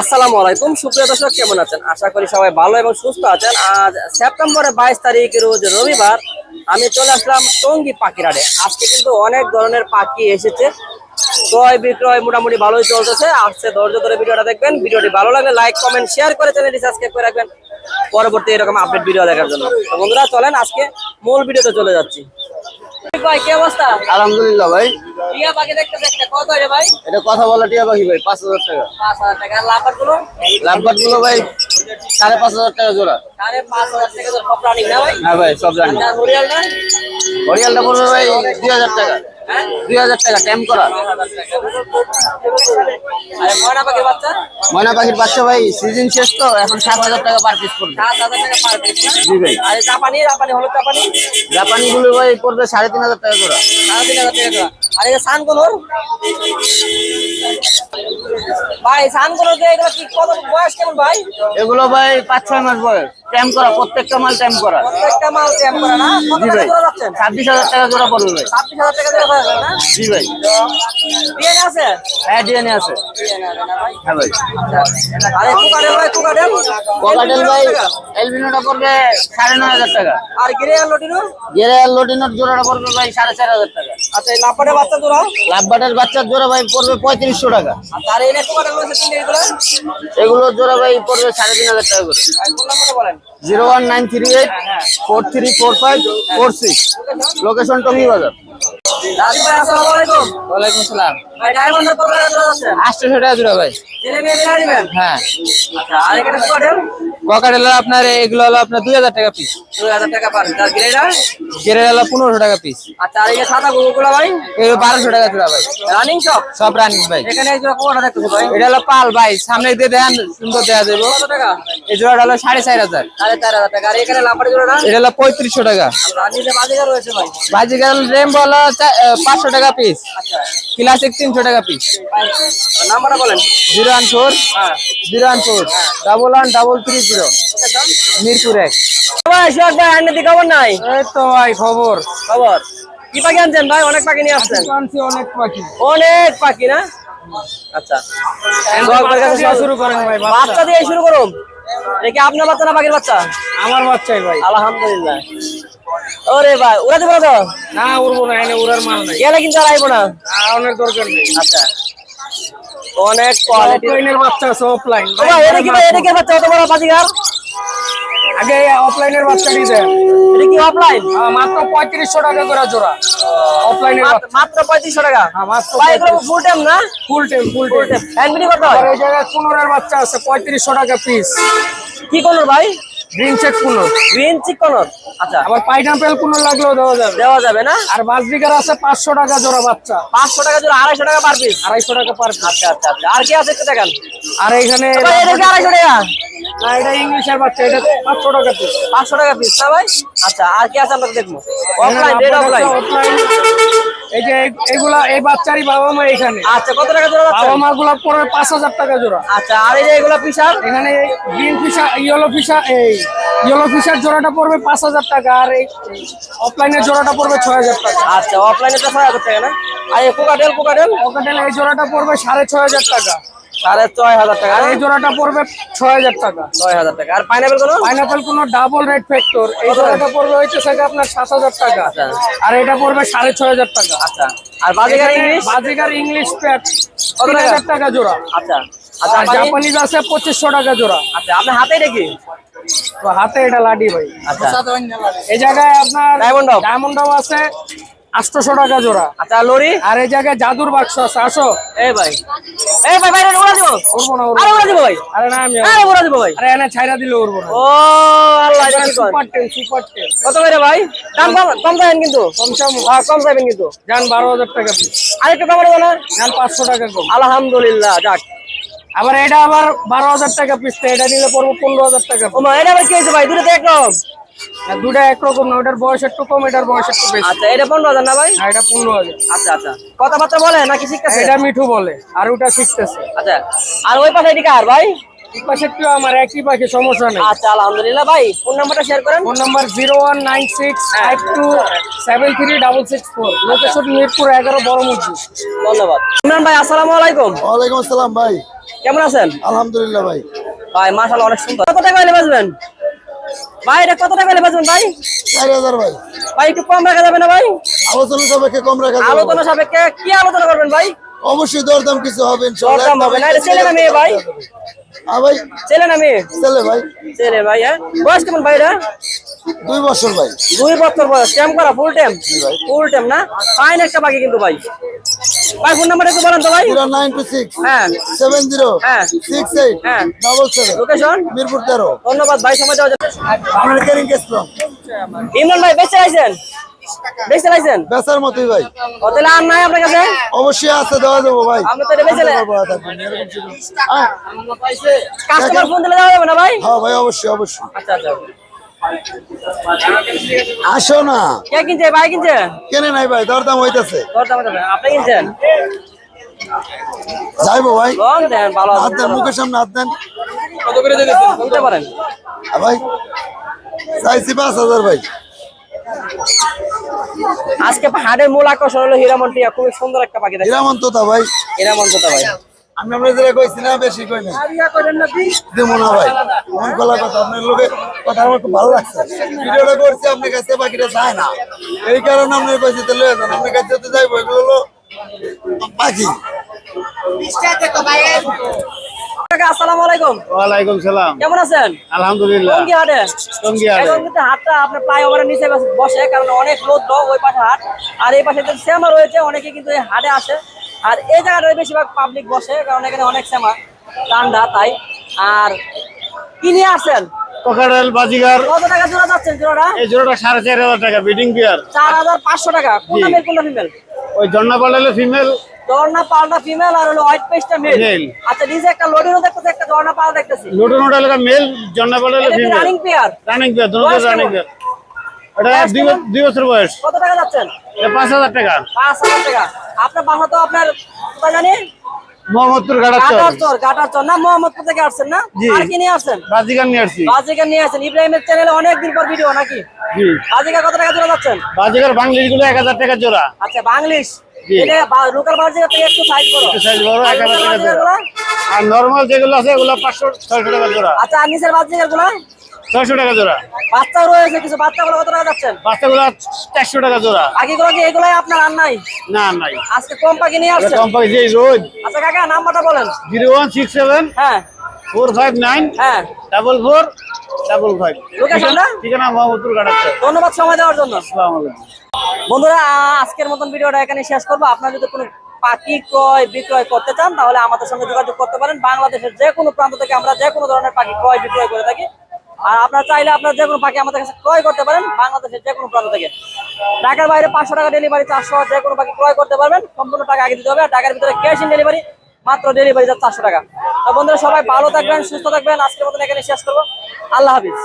আসসালামু আলাইকুম, সুপ্রিয় দর্শক, কেমন আছেন? আশা করি সবাই ভালো এবং সুস্থ আছেন। আজ সেপ্টেম্বরের বাইশ তারিখ, রোজ রবিবার, আমি চলে আসলাম টঙ্গী পাখিরাটে আজকে কিন্তু অনেক ধরনের পাখি এসেছে। ক্রয় বিক্রয় মোটামুটি ভালোই চলতেছে। আসছে, ধৈর্য ধরে ভিডিওটা দেখবেন। ভিডিওটি ভালো লাগলে লাইক, কমেন্ট, শেয়ার করে চ্যানেলটি সাবস্ক্রাইব করে রাখবেন। পরবর্তী এরকম আপডেট ভিডিও দেখার জন্য। বন্ধুরা, চলেন আজকে মূল ভিডিওতে চলে যাচ্ছি। ভাই কি অবস্থা? আলহামদুলিল্লাহ ভাই। টিয়া পাখি দেখতেছে একটা। কত রে ভাই? এটা কথা বলা টিয়া পাখি ভাই পাঁচ হাজার টাকা। পাঁচ হাজার টাকা। লাফারগুলো গুলো ভাই সাড়ে পাঁচ হাজার টাকা জোড়া। সাড়ে পাঁচ হাজার টাকা তো সব রানিং না ভাই? হ্যাঁ ভাই সব জানি আর হরিয়ালটা হরিয়ালটা পড়বে ভাই টাকা। দুই হাজার টাকা ট্যাম করা। ময়না পাখির বাচ্চা? ভাই সিজন শেষ তো এখন সাত হাজার টাকা পার পিস পড়বে। জি ভাই। জাপানি জাপানি হলুদ জাপানি? জাপানি গুলো ভাই পড়বে সাড়ে তিন হাজার টাকা জোড়া সাড়ে তিন হাজার টাকা জোড়া। আর এই সানগুলোর ভাই এগুলো কি কত বয়স কেমন ভাই? এগুলো ভাই পাঁচ ছয় মাস বয়স। ট্যাম করা প্রত্যেকটা মাল ট্যাম করা। প্রত্যেকটা মাল ট্যাপ করা না? জি ভাই। ছাব্বিশ হাজার টাকা জোড়া পড়বে ভাই। ছাব্বিশ হাজার টাকা জোড়া না? জি ভাই। ডিএনএ আছে? হ্যাঁ ডিএনএ আছে। হ্যাঁ ভাই। আরে কুকারেল ভাই কুকারেল ভাই এলবিনোটা পড়বে সাড়ে নয় হাজার টাকা। আর গ্রে আর লটিনো? গেরে আর লোডিনোর জোড়াটা পড়বে ভাই সাড়ে চার হাজার টাকা। আচ্ছা এই লাপাটে বাচ্চা জোড়া? লাভবাটের বাচ্চার জোড়া ভাই পড়বে পঁয়ত্রিশশো টাকা। আর তার এনে কুকারেল এগুলো? এগুলো জোড়া ভাই পড়বে সাড়ে তিন হাজার টাকা করে। আর বলেন? Zero one nine three eight four three four five four six. Location Tongi Bazar ওয়ালাইকুম সালাম টাকা জোড়া ভাই হ্যাঁ। আচ্ছা ককাটেল আপনার এগুলো হলো আপনার দুই হাজার টাকা পিস দুই হাজার টাকা পার। আর হলো পনেরোশো টাকা পিস আচ্ছা আর এই সাদা গুগুলা ভাই? এগুলো বারোশো টাকা জোড়া ভাই। রানিং সব সব রানিং ভাই। এখানে জোড়া কোয়াটা দেখতেছো ভাই? এটা হলো পাল ভাই। সামনে দিয়ে দেন সুন্দর দেওয়া যাব। কত টাকা? এই জোড়াটা হলো সাড়ে চার হাজার। সাড়ে চার হাজার টাকা। আর এখানে জোড়াটা? এটা হলো পঁয়ত্রিশশো টাকা। বাজিকার রয়েছে ভাই? রেম হলো পাঁচশো টাকা পিস আচ্ছা। ক্লাসিক তিনশো টাকা পিস নাম্বারটা বলেন। জিরো ওয়ান ফোর হ্যাঁ। Zero one four double one double three zero. Mirpur এক। ভাই দিকে খবর নাই? এই তো ভাই খবর। খবর। কি পাখি আনছেন ভাই? অনেক পাখি নিয়ে আসছেন। অনেক পাখি। অনেক পাখি না? আচ্ছা। শুরু করেন ভাই। বাচ্চা দিয়ে শুরু করুন। দেখি আপনার বাচ্চা না পাখির বাচ্চা? আমার বাচ্চাই ভাই। আলহামদুলিল্লাহ। ওরে ভাই উড়াতে পারো তো? না উড়বো না এনে উড়ার মাল নাই। গেলে কিন্তু আর আইবো না। অনেক দরকার নেই। আচ্ছা। অনেক কোয়ালিটি বাচ্চা আছে অফলাইন ভাই এটা কি ভাই এটা কি বাচ্চা অত বড় বাজিগার? আগে অফলাইনের বাচ্চাটি দেন এটা কি অফলাইন মাত্র পঁয়ত্রিশশো টাকা করে জোড়া। অফলাইনের মাত্র পঁয়ত্রিশশো টাকা? হ্যাঁ, মাত্র ফুল টাইম না? ফুল টেম ফুল টাইম করতে আর এই জায়গায় কুনোরের বাচ্চা আছে পঁয়ত্রিশশো টাকা পিস কি করল ভাই? Green cheek conure. Green cheek conure. আচ্ছা। আবার পাইনাপেল কুনোর লাগলেও দেওয়া যাবে। দেওয়া যাবে না? আর বাসবিকার আছে পাঁচশো টাকা জোড়া বাচ্চা। পাঁচশো টাকা জোড়া আড়াইশো টাকা পার পিস আড়াইশো টাকা পার পিস আচ্ছা আচ্ছা আচ্ছা। আর কি আছে একটু দেখান? আর এইখানে এটা কি আড়াইশো টাকা। না এটা ইংলিশের বাচ্চা এটা পাঁচশো টাকা পিস পাঁচশো টাকা পিস না ভাই? আচ্ছা আর কি আছে আমরা দেখব। অফলাইন রেড অফলাইন অফলাইন এই যে এগুলা এই বাচ্চারই বাবা মা এখানে। আচ্ছা কত টাকা জোড়া বাবা মা গুলা পড়বে পাঁচ হাজার টাকা জোড়া। আচ্ছা আর এই যে এগুলো পিসার এখানে গ্রিন ফিশার ইয়েলো ফিশার এই ইয়েলো ফিশার জোড়াটা পড়বে পাঁচ হাজার টাকা আর এই অফলাইনের জোড়াটা পড়বে ছয় হাজার টাকা। আচ্ছা অফলাইনে তো ছয় হাজার টাকা না? আর এই কোকাটেল কোকাটেল পকেটেল এই জোড়াটা পড়বে সাড়ে ছয় হাজার টাকা। সাড়ে ছয় হাজার টাকা। আর এই জোড়াটা পড়বে ছয় হাজার টাকা। ছয় হাজার টাকা। আর pineapple conure pineapple conure double red factor এই জোড়াটা পড়বে হচ্ছে সেটা আপনার সাত হাজার টাকা। আচ্ছা। আর এটা পড়বে সাড়ে ছয় হাজার টাকা। আচ্ছা। আর বাজিকার ইংলিশ বাজিকার ইংলিশ প্যাট তিন হাজার টাকা জোড়া। আচ্ছা। আচ্ছা জাপানিজ আছে পঁচিশশো টাকা জোড়া। আচ্ছা আপনার হাতে দেখি তো হাতে এটা লাডি ভাই। আচ্ছা। এই জায়গায় আপনার? ডায়মন্ড আছে। আটশোশো টাকা জোড়া। আচ্ছা লরি? আর এই জায়গায় জাদুর বাক্স আছে আসো। এই ভাই। এই ভাই ভাই উড়া দিব। উড়বো না আরে। উড়া দিব ভাই। আরে না আমি আরে উড়া দিব ভাই। আরে এনে ছাইরা দিলে উড়বো না। ও আল্লাহ এটা কি সুপার টেন সুপার টেন কত করে ভাই? দাম কম কম যাবেন কিন্তু? কম সম হ্যাঁ, কম যাবেন কিন্তু। বারো হাজার টাকা পিস। আরেকটু কম না? যান পাঁচশো টাকা কম। আলহামদুলিল্লাহ যাক। আবার এটা আবার বারো হাজার টাকা পিস এটা নিলে পড়ব পনেরো হাজার টাকা ও মা এটা আবার কি হয়েছে ভাই? একরকম আর দুটা একরকম না ওটার বয়স একটু কম এটার বয়স একটু বেশি। আচ্ছা এটা পনেরো হাজার না ভাই? এটা পনেরো হাজার। আচ্ছা আচ্ছা। কথাবার্তা বলে নাকি শিখতেছে? এটা মিঠু বলে আর ওটা শিখতেছে। আচ্ছা আর ওই পাশে এদিকে আর ভাই? পাশেরটিও আমার একই পাখি সমস্যা নেই। আচ্ছা আলহামদুলিল্লাহ ভাই ফোন নাম্বারটা শেয়ার করেন। Phone number zero one nine six five two seven three double six four. Location Mirpur এগারো বড় মসজিদ। ধন্যবাদ। ইমরান ভাই আসসালামু আলাইকুম। ওয়ালাইকুম আসসালাম ভাই। কেমন আছেন? আলহামদুলিল্লাহ ভাই। ভাই মাশাআল্লাহ অনেক সুন্দর। কত টাকা হলে বাজবেন ভাই এটা কত টাকা হলে ভাই? চার হাজার ভাই। ভাই একটু কম রাখা যাবে না ভাই? আলোচনা সাপেক্ষে কম রাখা যাবে আলোচনা সাপেক্ষে কি আলোচনা করবেন ভাই? অবশ্যই দরদাম কিছু হবে ইনশাআল্লাহ। দরদাম হবে না, এটা ছেলে না মেয়ে ভাই? হ্যাঁ ভাই। ছেলে না মেয়ে? ছেলে ভাই। ছেলে ভাই হ্যাঁ? বয়স কেমন ভাই এটা? দুই বছর ভাই দুই বছর বয়স। টাইম করা ফুল টাইম ফুল টাইম না? ফাইন একটা বাকি কিন্তু ভাই। ভাই ফোন নাম্বার একটু বলেন তো ভাই। জিরো নাইন টু সিক্স হ্যাঁ। সেভেন জিরো হ্যাঁ। সিক্স এইট হ্যাঁ। ডাবল সেভেন লোকেশন মিরপুর তেরো। ধন্যবাদ ভাই সময় আপনার কেরিং ইমরান ভাই বেঁচে আইছেন? বেঁচে আইছেন? বেচার মতোই ভাই। তাহলে আর নাই আপনার কাছে? অবশ্যই আছে দেওয়া যাব ভাই। তো বেঁচে। হ্যাঁ কাস্টমার ফোন দিলে দেওয়া যাবে না ভাই? হ্যাঁ ভাই অবশ্যই অবশ্যই। আচ্ছা আচ্ছা। আসো না। কে কিনছে? ভাই কিনছে? কেনে নাই ভাই? দরদাম হইতেছে। দরদাম দেবে আপনি কিনছেন? যাইবো ভাই। দেন ভালো হাত দেন মুখের সামনে হাত দেন। কত করে দিতে বলতে পারেন। ভাই চাইছি পাঁচ হাজার ভাই। আজকে হাটের মূল আকর্ষণ হলো হীরামন্টিয়া খুবই সুন্দর একটা পাখি হিরামন্ত তা ভাই। হীরামন্তটা ভাই। আমি আপনার যেটা কইছি না বেশি কই না দেবো না ভাই মন কথা আপনার লোকে কথা আমার খুব ভালো লাগছে। ভিডিওটা করছি আপনার কাছে বাকিটা যায় না। এই কারণে আপনার কইছি তো লয়ে যান আপনার কাছে তো যাইবো এগুলো হলো পাখি আসসালামু আলাইকুম। ওয়ালাইকুম সালাম। কেমন আছেন? আলহামদুলিল্লাহ। টঙ্গী হাটে? টঙ্গী হাটে। এখন কিন্তু হাটটা আপনার ফ্লাইওভারের নিচে বসে কারণ অনেক লোক লোক ওই পাশে হাট। আর এই পাশে যে শ্যামা রয়েছে অনেকে কিন্তু এই হাটে আসে। আর এই জায়গাটায় বেশিরভাগ পাবলিক বসে কারণ এখানে অনেক সেমা ঠান্ডা তাই। আর কি নিয়ে আসছেন? কোকারেল বাজিগার। কত টাকা জোড়া যাচ্ছেন জোড়াটা? এই জোড়াটা সাড়ে চার হাজার টাকা বিডিং বিয়ার। চার হাজার পাঁচশো টাকা। কোনটা মেল কোনটা ফিমেল ওই জন্না পাল্টালে ফিমেল জর্না পাল্টা ফিমেল আর হলো হোয়াইট পেস্টটা মেল। আচ্ছা একটা দেখতেছে একটা জর্না পাল্টা দেখতেছি। মেল জন্না পাল্টালে ফিমেল রানিং পেয়ার রানিং দুটো বয়স রানিং এটা দুই বছর- বয়স। কত টাকা যাচ্ছেন? পাঁচ হাজার টাকা। পাঁচ হাজার টাকা। আপনার বাসা তো আপনার কোথায় জানি? মোহাম্মদপুর গাড়াচ্ছ গাটার চর গাটার না মোহাম্মদপুর থেকে আসছেন না? আর কি নিয়ে আসছেন? নিয়ে আসছি। বাজিকা নিয়ে আসছেন। ইব্রাহিমের চ্যানেলে অনেক দিন পর ভিডিও নাকি? জি। বাজিকা কত টাকা জোড়া যাচ্ছেন? বাজিগার বাংলিশগুলো এক হাজার টাকা জোড়া। আচ্ছা বাংলিশ। এটা লোকাল বাজিকা থেকে একটু সাইজ করো এক হাজার টাকা? আর নর্মাল যেগুলো আছে ওগুলো পাঁচশো ছয়শো টাকা জোড়া। আচ্ছা আর নিচের বাজিকা গুলা ছয়শো টাকা জোড়া। বাচ্চাও রয়েছে কিছু বাচ্চাগুলো কত টাকা যাচ্ছেন? বাচ্চাগুলো চারশো টাকা জোড়া। বাকিগুলো কি এগুলাই আপনার আর নাই? না নাই। আজকে কম পাখি নিয়ে আসছেন? কোম্পানি যে রোজ আচ্ছা কাকা নাম্বারটা বলেন। জিরো ওয়ান সিক্স সেভেন হ্যাঁ। ফোর ফাইভ নাইন হ্যাঁ। Double four double five? ঠিকানা মোহাম্মদপুর ধন্যবাদ সময় দেওয়ার জন্য। আসসালামু বন্ধুরা আজকের মতন ভিডিওটা এখানে শেষ করব। আপনার যদি কোনো পাখি ক্রয় বিক্রয় করতে চান তাহলে আমাদের সঙ্গে যোগাযোগ করতে পারেন। বাংলাদেশের যে কোনো প্রান্ত থেকে আমরা যে কোনো ধরনের পাখি ক্রয় বিক্রয় করে থাকি। আর আপনারা চাইলে আপনারা যে কোনো পাখি আমাদের কাছে ক্রয় করতে পারেন, বাংলাদেশের যে কোনো প্রান্ত থেকে। ঢাকার বাইরে পাঁচশো টাকা ডেলিভারি চারশো যে কোনো পাখি ক্রয় করতে পারবেন, সম্পূর্ণ টাকা আগে দিতে হবে। আর ঢাকার ভিতরে ক্যাশ ইন ডেলিভারি মাত্র ডেলিভারি চারশো টাকা। তো বন্ধুরা, সবাই ভালো থাকবেন, সুস্থ থাকবেন। আজকের মতন এখানে শেষ করব। আল্লাহ হাফিজ।